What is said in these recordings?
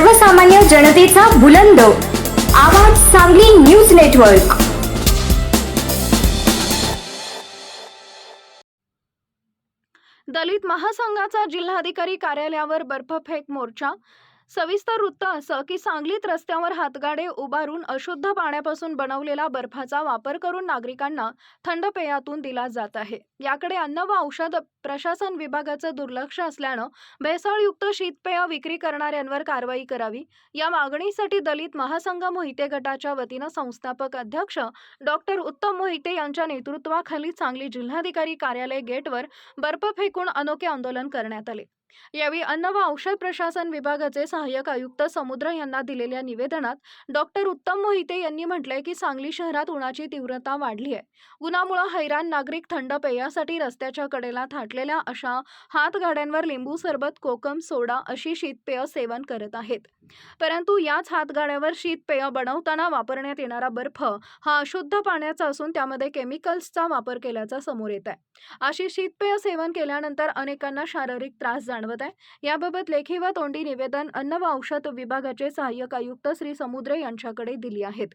सर्वसामान्य जनतेचा बुलंद. आवाज सांगली न्यूज नेटवर्क. दलित महासंघाचा जिल्हाधिकारी कार्यालयावर बर्फफेक मोर्चा सविस्तर वृत्त असं की सांगलीत रस्त्यावर हातगाडे उभारून अशुद्ध पाण्यापासून बनवलेला बर्फाचा वापर करून नागरिकांना थंड पेयातून दिला जात आहे. याकडे अन्न व औषध प्रशासन विभागाचं दुर्लक्ष असल्यानं भेसळयुक्त शीतपेय विक्री करणाऱ्यांवर कारवाई करावी. या मागणीसाठी दलित महासंघ मोहिते गटाच्या वतीनं संस्थापक अध्यक्ष डॉक्टर उत्तम मोहिते यांच्या नेतृत्वाखाली सांगली जिल्हाधिकारी कार्यालय गेटवर बर्फ फेकून अनोखे आंदोलन करण्यात आले. यावेळी अन्न व औषध प्रशासन विभागाचे सहाय्यक आयुक्त समुद्र यांना दिलेल्या निवेदनात डॉक्टर उत्तम मोहिते यांनी म्हटलंय की सांगली शहरात उन्हाची तीव्रता वाढली आहे. उन्हामुळे हैराण नागरिक थंड पेयासाठी रस्त्याच्या कडेला थाटलेल्या अशा हातगाड्यांवर लिंबू सरबत कोकम सोडा अशी शीतपेय सेवन करत आहेत. परंतु याच हातगाड्यावर शीतपेय बनवताना वापरण्यात येणारा बर्फ हा अशुद्ध पाण्याचा असून त्यामध्ये केमिकल्सचा वापर केल्याचा समोर येत आहे अशी शीतपेय सेवन केल्यानंतर अनेकांना शारीरिक त्रास जाणार जाणवत आहे. याबाबत लेखी व तोंडी निवेदन अन्न व औषध विभागाचे सहाय्यक आयुक्त श्री समुद्रे यांच्याकडे दिली आहेत.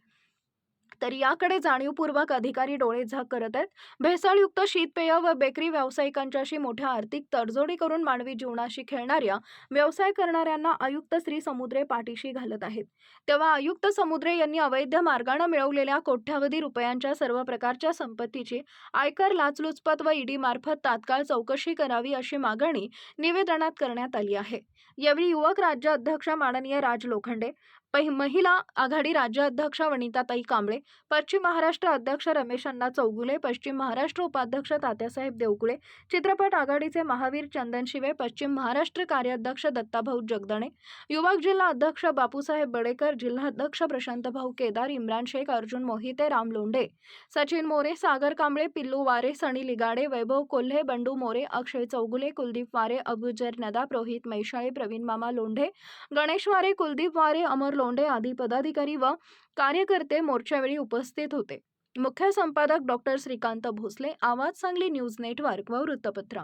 तर याकडे जाणीवपूर्वक अधिकारी डोळेझाक करत आहेत. भेसळयुक्त शीतपेय व बेकरी व्यावसायिकांच्याशी मोठ्या आर्थिक तडजोडी करून मानवी जीवनाशी खेळणाऱ्या व्यवसाय करणाऱ्यांना आयुक्त श्री समुद्रे पाठीशी घालत आहेत. तेव्हा आयुक्त समुद्रे यांनी अवैध मार्गाने मिळवलेल्या कोट्यावधी रुपयांच्या सर्व प्रकारच्या संपत्तीची आयकर लाचलुचपत व ईडी मार्फत तात्काळ चौकशी करावी अशी मागणी निवेदनात करण्यात आली आहे. यावेळी युवक राज्य अध्यक्ष माननीय राज लोखंडे पहि- महिला आघाडी राज्याध्यक्ष वनिताताई कांबळे पश्चिम महाराष्ट्र अध्यक्ष रमेश अण्णा चौगुले पश्चिम महाराष्ट्र उपाध्यक्ष तात्यासाहेब देवकुळे चित्रपट आघाडीचे महावीर चंदन शिवे पश्चिम महाराष्ट्र कार्याध्यक्ष दत्ताभाऊ जगदणे युवक जिल्हा अध्यक्ष बापूसाहेब बडेकर जिल्हाध्यक्ष प्रशांत भाऊ केदार इम्रान शेख अर्जुन मोहिते राम लोंढे सचिन मोरे सागर कांबळे पिल्लू वारे सनी लिगाडे वैभव कोल्हे बंडू मोरे अक्षय चौगुले कुलदीप वारे अबुजर नदा रोहित मैशाळे प्रवीण मामा लोंढे गणेश वारे कुलदीप वारे अमर लोंढे आदी पदाधिकारी व कार्यकर्ते मोर्चावेळी उपस्थित होते. मुख्य संपादक डॉक्टर श्रीकांत भोसले आवाज सांगली न्यूज नेटवर्क व वृत्तपत्र.